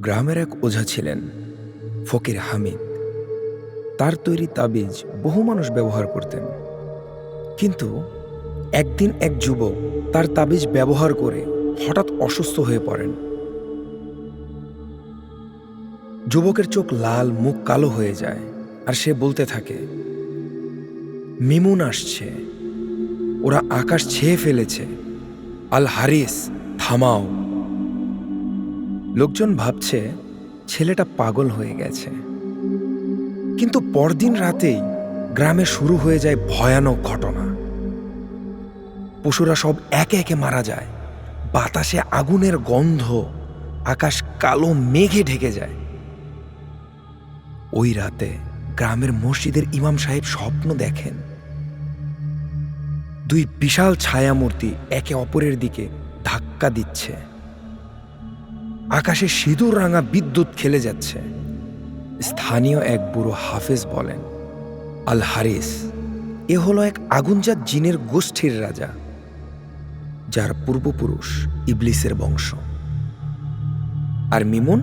গ্রামের এক ওঝা ছিলেন, ফকির হামিদ। তার তৈরি তাবিজ বহু মানুষ ব্যবহার করতেন। কিন্তু একদিন এক যুবক তার তাবিজ ব্যবহার করে হঠাৎ অসুস্থ হয়ে পড়েন। যুবকের চোখ লাল, মুখ কালো হয়ে যায় আর সে বলতে থাকে, মিমুন আসছে। ওরা আকাশ ছেয়ে ফেলেছে। আল হারিস, থামাও। লোকজন ভাবছে ছেলেটা পাগল হয়ে গেছে। কিন্তু পরদিন রাতেই গ্রামে শুরু হয়ে যায় ভয়ানক ঘটনা। পশুরা সব একে একে মারা যায়। বাতাসে আগুনের গন্ধ, আকাশ কালো মেঘে ঢেকে যায়। ওই রাতে গ্রামের মসজিদের ইমাম সাহেব স্বপ্ন দেখেন। দুই বিশাল ছায়ামূর্তি একে অপরের দিকে ধাক্কা দিচ্ছে। আকাশে সিঁদুর রাঙা বিদ্যুৎ খেলে যাচ্ছে। স্থানীয় এক বুড়ো হাফেজ বলেন, আল হারিস, এ হলো এক আগুনজাত জিনের গোষ্ঠীর রাজা, যার পূর্বপুরুষ ইবলিসের বংশ। আর মিমুন,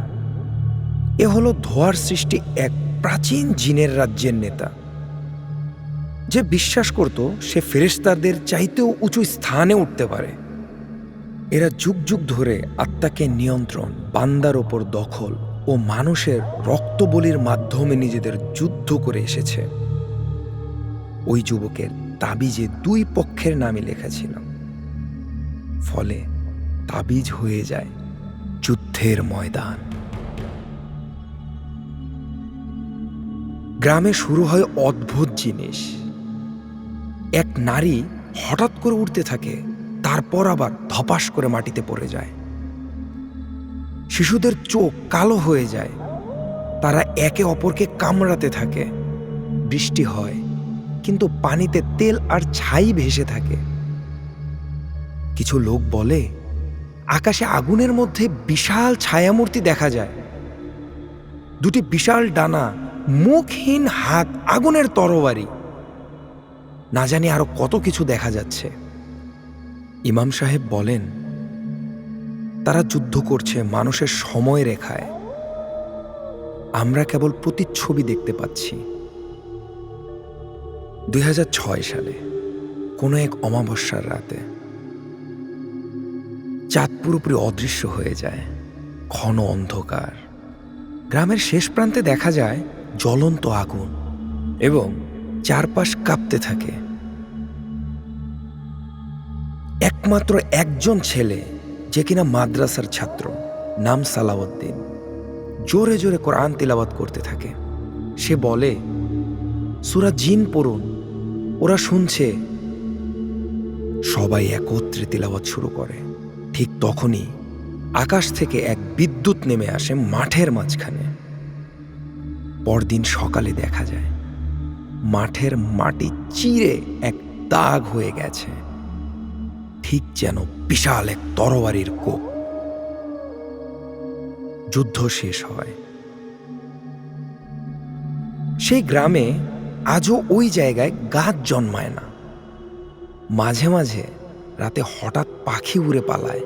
এ হলো ধোয়ার সৃষ্টি এক প্রাচীন জিনের রাজ্যের নেতা। যে বিশ্বাস করত সে ফেরেশতাদের চাইতেও উঁচু স্থানে উঠতে পারে। এরা যুগ যুগ ধরে আত্মাকে নিয়ন্ত্রণ, বান্দার ওপর দখল ও মানুষের রক্তবলির মাধ্যমে নিজেদের যুদ্ধ করে এসেছে। ওই যুবকের তাবিজে দুই পক্ষের নামই লেখা ছিল। ফলে তাবিজ হয়ে যায় যুদ্ধের ময়দান। গ্রামে শুরু হয় অদ্ভুত জিনিস। এক নারী হঠাৎ করে উঠতে থাকে। তারপর আবার ধপাস করে মাটিতে পড়ে যায়। শিশুদের চোখ কালো হয়ে যায়। তারা একে অপরকে কামড়াতে থাকে। বৃষ্টি হয়, কিন্তু পানিতে তেল আর ছাই ভেসে থাকে। কিছু লোক বলে, আকাশে আগুনের মধ্যে বিশাল ছায়ামূর্তি দেখা যায়। দুটি বিশাল ডানা, মুখহীন হাত, আগুনের তরবারি। না জানি আরও কত কিছু দেখা যাচ্ছে। ইমাম সাহেব বলেন, তারা যুদ্ধ করছে মানুষের সময় রেখায়। আমরা কেবল প্রতিচ্ছবি দেখতে পাচ্ছি। দুই হাজার ছয় সালে, কোনো এক অমাবস্যার রাতে, চাঁদ পুরোপুরি অদৃশ্য হয়ে যায়, ঘন অন্ধকার। গ্রামের শেষ প্রান্তে দেখা যায় জ্বলন্ত আগুন এবং চারপাশ কাঁপতে থাকে। একমাত্র একজন ছেলে যে কিনা মাদ্রাসার ছাত্র, নাম সালাউদ্দিন। জোরে জোরে কোরআন তিলাবাত করতে থাকে। সে বলে, সুরা জিন পড়ুন। ওরা শুনছে। সবাই একত্রে তিলাবাত শুরু করে। ঠিক তখনই আকাশ থেকে এক বিদ্যুৎ নেমে আসে মাঠের মাঝখানে। পরদিন সকালে দেখা যায়, মাঠের মাটি চিরে এক দাগ হয়ে গেছে। ঠিক যেন বিশাল এক তরবারির কোপ। যুদ্ধ শেষ হয়। সেই গ্রামে আজও ওই জায়গায় গাছ জন্মায় না। মাঝে মাঝে রাতে হঠাৎ পাখি উড়ে পালায়।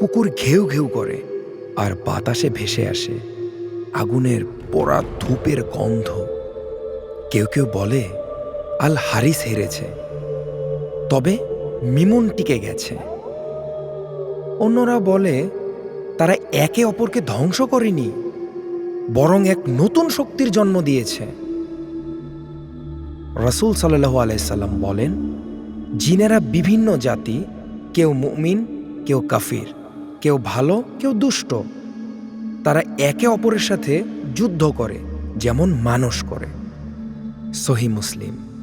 কুকুর ঘেউ ঘেউ করে আর বাতাসে ভেসে আসে। আগুনের পোড়া ধূপের গন্ধ। কেউ কেউ বলে, আল হারিস হেরেছে। তবে মিমুন টিকে গেছে। অন্যরা বলে, তারা একে অপরকে ধ্বংস করেনি, বরং এক নতুন শক্তির জন্ম দিয়েছে। রসুল সাল্লাহ আলাইসাল্লাম বলেন, জিনেরা বিভিন্ন জাতি, কেউ মুমিন, কেউ কাফির, কেউ ভালো, কেউ দুষ্ট। তারা একে অপরের সাথে যুদ্ধ করে, যেমন মানুষ করে। সহি মুসলিম।